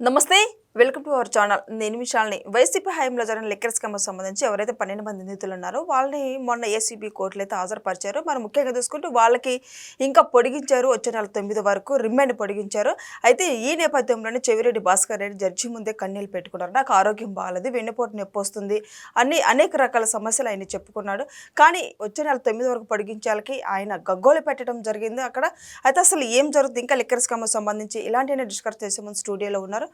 నమస్తే. Welcome to our channel. నేను విశాల్ని వైసీపీ హయాంలో జరిగిన లిక్కర్ స్కామ్ సంబంధించి ఎవరైతే పన్నెండు మంది నిందితులు ఉన్నారో వాళ్ళని మొన్న ఏసీబీ కోర్టులో అయితే హాజరుపరిచారు. మరి ముఖ్యంగా చూసుకుంటే వాళ్ళకి ఇంకా పొడిగించారు. వచ్చే నెల తొమ్మిది వరకు రిమాండ్ పొడిగించారు. అయితే ఈ నేపథ్యంలోనే చెవిరెడ్డి భాస్కర్ రెడ్డి జడ్జి ముందే కన్నీళ్ళు పెట్టుకున్నారు. నాకు ఆరోగ్యం బాగాలేదు వెన్నుపోటు నొప్పి వస్తుంది అన్ని అనేక రకాల సమస్యలు ఆయన చెప్పుకున్నాడు. కానీ వచ్చే నెల తొమ్మిది వరకు పొడిగించాలకి ఆయన గగ్గోలు పెట్టడం జరిగింది అక్కడ. అయితే అసలు ఏం జరుగుతుంది? ఇంకా లిక్కర్ స్కామ్ సంబంధించి ఇలాంటి డిస్కస్ చేసే ముందు స్టూడియోలో ఉన్నారు.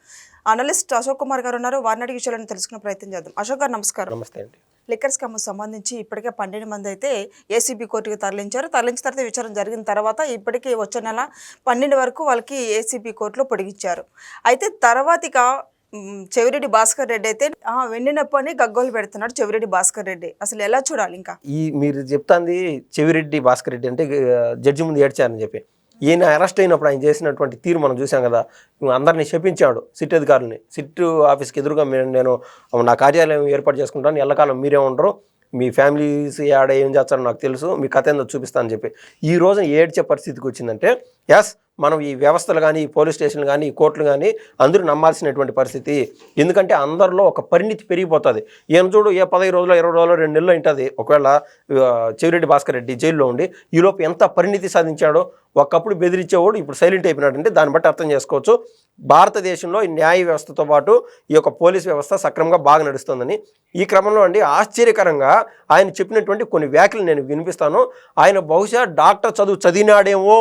అనలిస్ట్ అశోక్ కుమార్ గారు ఉన్నారు. వారిని అడిగి విషయాలను తెలుసుకునే ప్రయత్నం చేద్దాం. అశోక్ గారు నమస్కారం. నమస్తే అండి. లిక్కర్ స్కామ్ సంబంధించి ఇప్పటికే పన్నెండు మంది అయితే ఏసీబీ కోర్టుకి తరలించారు. తరలించిన తర్వాత విచారణ జరిగిన తర్వాత ఇప్పటికీ వచ్చే నెల పన్నెండు వరకు వాళ్ళకి ఏసీబీ కోర్టులో పొడిగించారు. అయితే తర్వాత ఇక మ్, చెవిరెడ్డి భాస్కర్ రెడ్డి అయితే ఆ, వెన్ను నొప్పి అని గగ్గోలు పెడుతున్నాడు చెవిరెడ్డి భాస్కర్ రెడ్డి. అసలు ఎలా చూడాలి ఇంకా? ఈ మీరు చెప్తాంది చెవిరెడ్డి భాస్కర్ రెడ్డి అంటే జడ్జి ముందు ఏడ్చారని చెప్పి. ఈయన అరెస్ట్ అయినప్పుడు ఆయన చేసినటువంటి తీరు మనం చూసాం కదా. అందరినీ శపించాడు సిట్ అధికారులని. సిట్ ఆఫీస్కి ఎదురుగా మేము నేను నా కార్యాలయం ఏర్పాటు చేసుకుంటాను. ఎల్లకాలం మీరే ఉండరు. మీ ఫ్యామిలీస్ ఆడ ఏం చేస్తారో నాకు తెలుసు. మీ కథ ఏందో చూపిస్తానని చెప్పి. ఈ రోజు ఏడ్చే పరిస్థితికి వచ్చిందంటే ఎస్ మనం ఈ వ్యవస్థలు కానీ ఈ పోలీస్ స్టేషన్లు కానీ ఈ కోర్టులు కానీ అందరూ నమ్మాల్సినటువంటి పరిస్థితి. ఎందుకంటే అందరిలో ఒక పరిణితి పెరిగిపోతుంది. ఏం చూడు ఏ పదహైదు రోజులు ఇరవై రోజులు రెండు నెలలు ఉంటుంది ఒకవేళ చెవిరెడ్డి భాస్కర్ రెడ్డి జైల్లో ఉండి ఈలోపు ఎంత పరిణితి సాధించాడో ఒకప్పుడు బెదిరించేవాడు ఇప్పుడు సైలెంట్ అయిపోయినాడంటే దాన్ని బట్టి అర్థం చేసుకోవచ్చు. భారతదేశంలో ఈ న్యాయ వ్యవస్థతో పాటు ఈ యొక్క పోలీస్ వ్యవస్థ సక్రమంగా బాగా నడుస్తుందని ఈ క్రమంలో అండి ఆశ్చర్యకరంగా ఆయన చెప్పినటువంటి కొన్ని వ్యాఖ్యలు నేను వినిపిస్తాను. ఆయన బహుశా డాక్టర్ చదువు చదివినాడేమో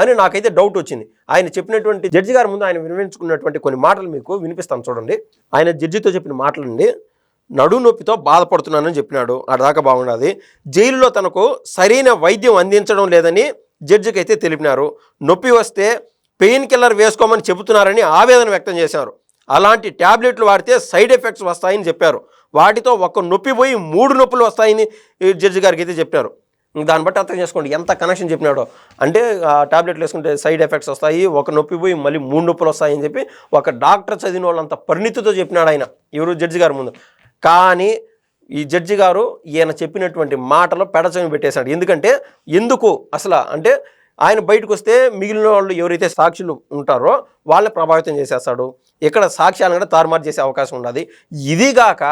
అని నాకైతే డౌట్ వచ్చింది. ఆయన చెప్పినటువంటి జడ్జి గారి ముందు ఆయన వినిపించుకున్నటువంటి కొన్ని మాటలు మీకు వినిపిస్తాను చూడండి. ఆయన జడ్జితో చెప్పిన మాటలండి. నడు నొప్పితో బాధపడుతున్నానని చెప్పినాడు. దాకా బాగున్నది జైలులో తనకు సరైన వైద్యం అందించడం లేదని జడ్జికి అయితే తెలిపినారు. నొప్పి వస్తే పెయిన్ కిల్లర్ వేసుకోమని చెబుతున్నారని ఆవేదన వ్యక్తం చేశారు. అలాంటి ట్యాబ్లెట్లు వాడితే సైడ్ ఎఫెక్ట్స్ వస్తాయని చెప్పారు. వాటితో ఒక నొప్పి పోయి మూడు నొప్పులు వస్తాయని జడ్జి గారికి అయితే చెప్పారు దాన్ని బట్టి అర్థం చేసుకోండి. ఎంత కనెక్షన్ చెప్పినాడో. అంటే ఆ టాబ్లెట్లు వేసుకుంటే సైడ్ ఎఫెక్ట్స్ వస్తాయి ఒక నొప్పి పోయి మళ్ళీ మూడు నొప్పులు వస్తాయని చెప్పి ఒక డాక్టర్ చదివిన వాళ్ళంత పరిణితితో చెప్పినాడు ఆయన. ఎవరు? జడ్జి గారి ముందు. కానీ ఈ జడ్జి గారు ఈయన చెప్పినటువంటి మాటలు పెడచమి పెట్టేశాడు. ఎందుకంటే ఎందుకు అసలు అంటే ఆయన బయటకు వస్తే మిగిలిన వాళ్ళు ఎవరైతే సాక్షులు ఉంటారో వాళ్ళని ప్రభావితం చేసేస్తాడు. ఇక్కడ సాక్ష్యాలను కూడా తారుమారు చేసే అవకాశం ఉన్నది. ఇదిగాక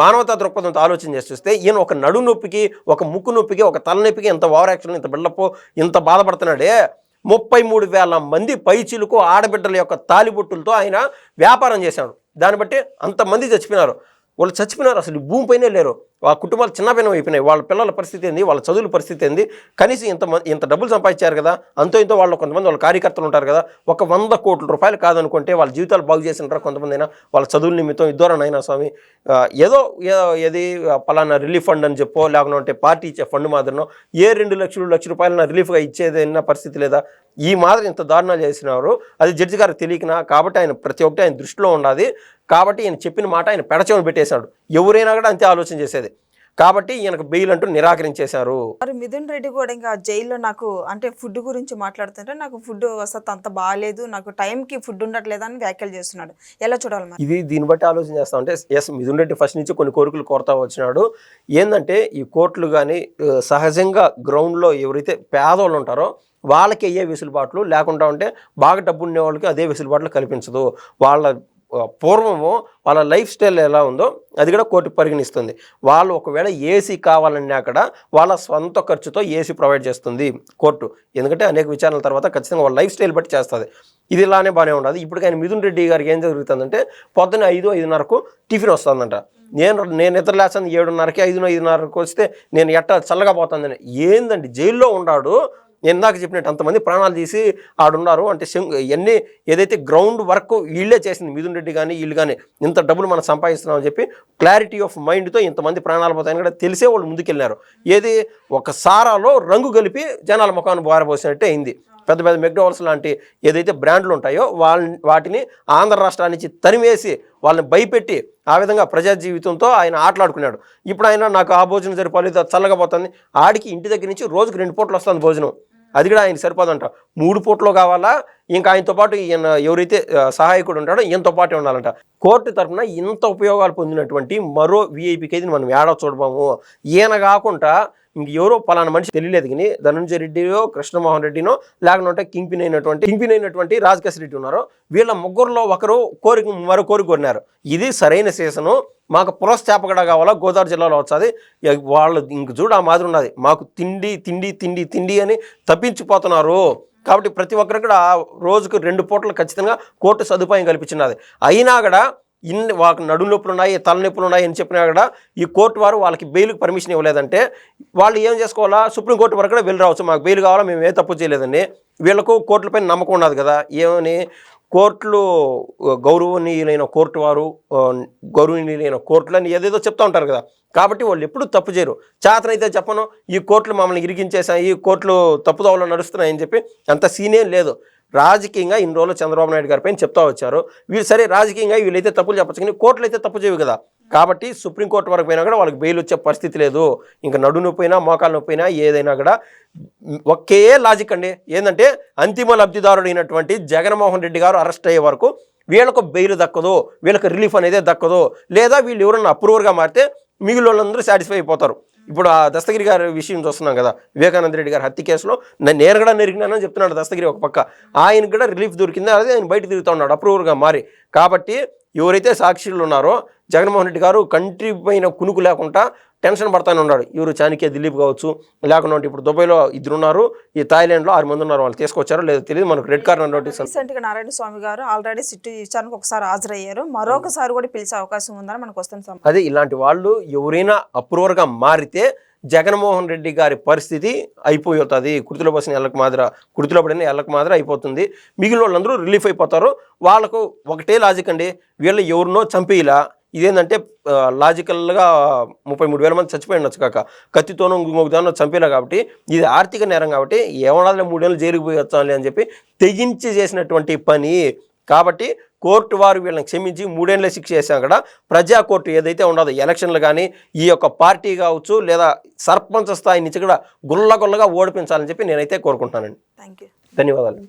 మానవతా దృక్పథంతో ఆలోచన చేసి చూస్తే ఈయన ఒక నడు నొప్పికి ఒక ముక్కు నొప్పికి ఒక తలనొప్పికి ఇంత ఓవర్ యాక్షన్ ఇంత బిల్డప్ ఇంత బాధపడుతున్నాడే. ముప్పై మూడు వేల మంది పైచిలకు ఆడబిడ్డల యొక్క తాలిబొట్టులతో ఆయన వ్యాపారం చేశాడు. దాన్ని బట్టి అంతమంది చచ్చిపోయినారు. వాళ్ళు చచ్చిపోయినారు అసలు భూమి భూమిపైనే లేరు. ఆ కుటుంబాలు చిన్నపైన అయిపోయినాయి. వాళ్ళ పిల్లల పరిస్థితి ఏంది? వాళ్ళ చదువుల పరిస్థితి ఏంది? కనీసం ఇంత ఇంత డబ్బులు సంపాదించారు కదా అంతో ఇంతో వాళ్ళు కొంతమంది వాళ్ళ కార్యకర్తలు ఉంటారు కదా ఒక వంద కోట్ల రూపాయలు కాదనుకుంటే వాళ్ళ జీవితాలు బాగు చేసినారా కొంతమంది అయినా వాళ్ళ చదువుల నిమిత్తం ఇద్దరనైనా స్వామి ఏదో ఏదో ఏది పలానా రిలీఫ్ ఫండ్ అని చెప్పో లేకుంటే పార్టీ ఇచ్చే ఫండ్ మాదిరినో ఏ రెండు లక్షలు లక్ష రూపాయలన రిలీఫ్గా ఇచ్చేదైనా పరిస్థితి లేదా? ఈ మాదిరి ఇంత దారుణాలు చేసినారు. అది జడ్జి గారికి తెలియకనా? కాబట్టి ఆయన ప్రతి ఒక్కటి ఆయన దృష్టిలో ఉండాలి. కాబట్టి ఈయన చెప్పిన మాట ఆయన పెడచెవిని పెట్టేశాడు. ఎవరైనా కూడా అంతే ఆలోచన చేసేది. కాబట్టి ఈయనకు బెయిల్ అంటూ నిరాకరించేశారు. మరి మిథున్ రెడ్డి కూడా ఇంకా జైల్లో నాకు అంటే ఫుడ్ గురించి మాట్లాడుతుంటే నాకు ఫుడ్ వసతి అంత బాగాలేదు నాకు టైంకి ఫుడ్ ఉండట్లేదు అని వ్యాఖ్యలు చేస్తున్నాడు. ఎలా చూడాలి మరి? ఇది దీన్ని బట్టి ఆలోచన చేస్తా ఉంటే ఎస్ మిథున్ రెడ్డి ఫస్ట్ నుంచి కొన్ని కోరికలు కోరుతా వచ్చినాడు. ఏంటంటే ఈ కోర్టులు కానీ సహజంగా గ్రౌండ్లో ఎవరైతే పేదవాళ్ళు ఉంటారో వాళ్ళకి అయ్యే వెసులుబాట్లు లేకుండా ఉంటే బాగా డబ్బు ఉండే వాళ్ళకి అదే వెసులుబాట్లు కల్పించదు. వాళ్ళ పూర్వము వాళ్ళ లైఫ్ స్టైల్ ఎలా ఉందో అది కూడా కోర్టు పరిగణిస్తుంది. వాళ్ళు ఒకవేళ ఏసీ కావాలన్నా అక్కడ వాళ్ళ సొంత ఖర్చుతో ఏసీ ప్రొవైడ్ చేస్తుంది కోర్టు. ఎందుకంటే అనేక విచారణల తర్వాత ఖచ్చితంగా వాళ్ళ లైఫ్ స్టైల్ బట్టి చేస్తుంది. ఇది ఇలానే బాగానే ఉండదు ఇప్పుడు కానీ మిథున్ రెడ్డి గారికి ఏం జరుగుతుందంటే పొద్దున్న ఐదు ఐదున్నరకు టిఫిన్ వస్తుందంట. నేను నేను నిద్ర లేస్తాను ఏడున్నరకి ఐదున ఐదున్నరకు వస్తే నేను ఎట్ట చల్లగా పోతుందని ఏందండి? జైల్లో ఉన్నాడు నేను ఇందాక చెప్పినట్టు అంతమంది ప్రాణాలు తీసి ఆడున్నారు. అంటే ఇవన్నీ ఏదైతే గ్రౌండ్ వర్క్ వీళ్ళే చేసింది మిథున్ రెడ్డి కానీ వీళ్ళు కానీ ఇంత డబ్బులు మనం సంపాదిస్తున్నామని చెప్పి క్లారిటీ ఆఫ్ మైండ్తో ఇంతమంది ప్రాణాలు పోతాయని కూడా తెలిసే వాళ్ళు ముందుకెళ్ళారు ఏది ఒక సారాలో రంగు కలిపి జనాల ముఖాన్ని బారబోసినట్టే అయింది. పెద్ద పెద్ద మెక్డోవల్స్ లాంటి ఏదైతే బ్రాండ్లు ఉంటాయో వాళ్ళ వాటిని ఆంధ్ర రాష్ట్రానికి తరిమేసి వాళ్ళని భయపెట్టి ఆ విధంగా ప్రజా జీవితంతో ఆయన ఆటలాడుకున్నాడు. ఇప్పుడు ఆయన నాకు ఆ భోజనం సరిపోలేదు చల్లగా పోతుంది. ఆడికి ఇంటి దగ్గర నుంచి రోజుకి రెండు పూటలు వస్తుంది భోజనం. అది కూడా ఆయన సరిపోదంట మూడు పూటలో కావాలా ఇంకా ఆయనతో పాటు ఈయన ఎవరైతే సహాయకుడు ఉంటాడో ఈయనతో పాటే ఉండాలంట. కోర్టు తరఫున ఇంత ఉపయోగాలు పొందినటువంటి మరో విఐపికి అయితే మనం ఏడా చూడబాము? ఈయన కాకుండా ఇంక ఎవరో పలానా మనిషి తెలియలేదు కానీ ధనంజయ రెడ్డియో కృష్ణమోహన్ రెడ్డినో లేకుంటే కింగ్ పిన్ అయినటువంటి కింగ్ పిన్ అయినటువంటి రాజకేశ్ రెడ్డి ఉన్నారు. వీళ్ళ ముగ్గురులో ఒకరు కోరిక మరో కోరిక కొన్నారు ఇది సరైన సీజను. మాకు పులస్ చేపగడ కావాలా? గోదావరి జిల్లాలో వచ్చాది. వాళ్ళు ఇంక చూడు ఆ మాదిరి ఉన్నది. మాకు తిండి తిండి తిండి తిండి అని తప్పించిపోతున్నారు. కాబట్టి ప్రతి ఒక్కరు కూడా రోజుకు రెండు పూటలు ఖచ్చితంగా కోర్టు సదుపాయం కల్పించినది. అయినా కూడా ఇన్ని వాళ్ళకి నడు నొప్పులు ఉన్నాయి తలనొప్పులు ఉన్నాయి అని చెప్పినా కూడా ఈ కోర్టు వారు వాళ్ళకి బెయిల్కి పర్మిషన్ ఇవ్వలేదంటే వాళ్ళు ఏం చేసుకోవాలా? సుప్రీంకోర్టు వరకు కూడా వెళ్ళి రావచ్చు. మాకు బెయిల్ కావాలా? మేము ఏ తప్పు చేయలేదండి. వీళ్ళకు కోర్టులపై నమ్మకం ఉండదు కదా. ఏమని? కోర్టులు గౌరవనీయులైన కోర్టు వారు గౌరవనీయులైన కోర్టులు అని ఏదేదో చెప్తూ ఉంటారు కదా. కాబట్టి వాళ్ళు ఎప్పుడు తప్పు చేయరు. చేతనైతే చెప్పను ఈ కోర్టులు మమ్మల్ని ఇరిగించేసాయి ఈ కోర్టులు తప్పుదోవలో నడుస్తున్నాయని చెప్పి అంత సీనే లేదు. రాజకీయంగా ఇన్ని రోజులు చంద్రబాబు నాయుడు గారి పైన చెప్తా వచ్చారు. వీళ్ళు సరే రాజకీయంగా వీళ్ళైతే తప్పులు చెప్పచ్చు కానీ కోర్టులు అయితే తప్పు చేయవు కదా. కాబట్టి సుప్రీంకోర్టు వరకు పోయినా కూడా వాళ్ళకి బెయిల్ వచ్చే పరిస్థితి లేదు. ఇంకా నడు నొప్పైనా మోకాలు నొప్పైనా ఏదైనా కూడా ఒకే లాజిక్ అండి. ఏంటంటే అంతిమ లబ్ధిదారుడు అయినటువంటి జగన్మోహన్ రెడ్డి గారు అరెస్ట్ అయ్యే వరకు వీళ్ళకు బెయిల్ దక్కదు వీళ్ళకి రిలీఫ్ అనేది దక్కదు. లేదా వీళ్ళు ఎవరన్నా అప్రూవర్గా మారితే మిగిలిన వాళ్ళందరూ సాటిస్ఫై అయిపోతారు. ఇప్పుడు ఆ దస్తగిరి గారి విషయం చూస్తున్నాం కదా వివేకానంద రెడ్డి గారి హత్య కేసులో నేను నేను నెరిగినానని చెప్తున్నాడు దస్తగిరి ఒక పక్క. ఆయనకు కూడా రిలీఫ్ దొరికింది అదే ఆయన బయట తిరుగుతూ ఉన్నాడు అప్రూవర్గా మారి. కాబట్టి ఎవరైతే సాక్షులు ఉన్నారో జగన్మోహన్ రెడ్డి గారు కంట్రీ పైన కునుకు లేకుండా టెన్షన్ పడతానే ఉన్నాడు. ఎవరు చాణక్య దిలీప్ కావచ్చు లేకుండా ఇప్పుడు దుబాయ్లో ఇద్దరు ఉన్నారు ఈ థాయిలాండ్లో ఆరు మంది ఉన్నారు. వాళ్ళు తీసుకొచ్చారో లేదో తెలియదు. మనకు రెడ్ కార్నర్ నోటీస్. రీసెంట్గా నారాయణ స్వామి గారు ఆల్రెడీ సిట్టు విచారణకు ఒకసారి హాజరయ్యారు. మరొకసారి కూడా పిలిచే అవకాశం ఉందని మనకు వస్తుంది. అదే ఇలాంటి వాళ్ళు ఎవరైనా అప్రూవర్గా మారితే జగన్మోహన్ రెడ్డి గారి పరిస్థితి అయిపోతుంది. కుర్తిలో పోసిన ఎళ్ళకు మాదిర కుర్తిలో పడిన ఎళ్ళకు మాదిర అయిపోతుంది. మిగిలిన వాళ్ళందరూ రిలీఫ్ అయిపోతారు. వాళ్ళకు ఒకటే లాజిక్ అండి. వీళ్ళు ఎవరినో చంపేలా ఇదేంటంటే లాజికల్గా ముప్పై మూడు వేల మంది చచ్చిపోయి ఉండొచ్చు కాక. కత్తితోనూ ఇంకొక దానిలో చంపేలా కాబట్టి ఇది ఆర్థిక నేరం కాబట్టి ఏమన్నా మూడేళ్ళు జైలుకి అని చెప్పి తెగించి చేసినటువంటి పని. కాబట్టి కోర్టు వారు వీళ్ళని క్షమించి మూడేళ్ళ శిక్ష చేశాం కూడా ప్రజా కోర్టు ఏదైతే ఉండదో ఎలక్షన్లు కానీ ఈ యొక్క పార్టీ కావచ్చు లేదా సర్పంచ్ స్థాయి నుంచి కూడా గుల్ల గుల్లగా ఓడిపించాలని చెప్పి నేనైతే కోరుకుంటున్నానండి. థ్యాంక్ యూ ధన్యవాదాలు.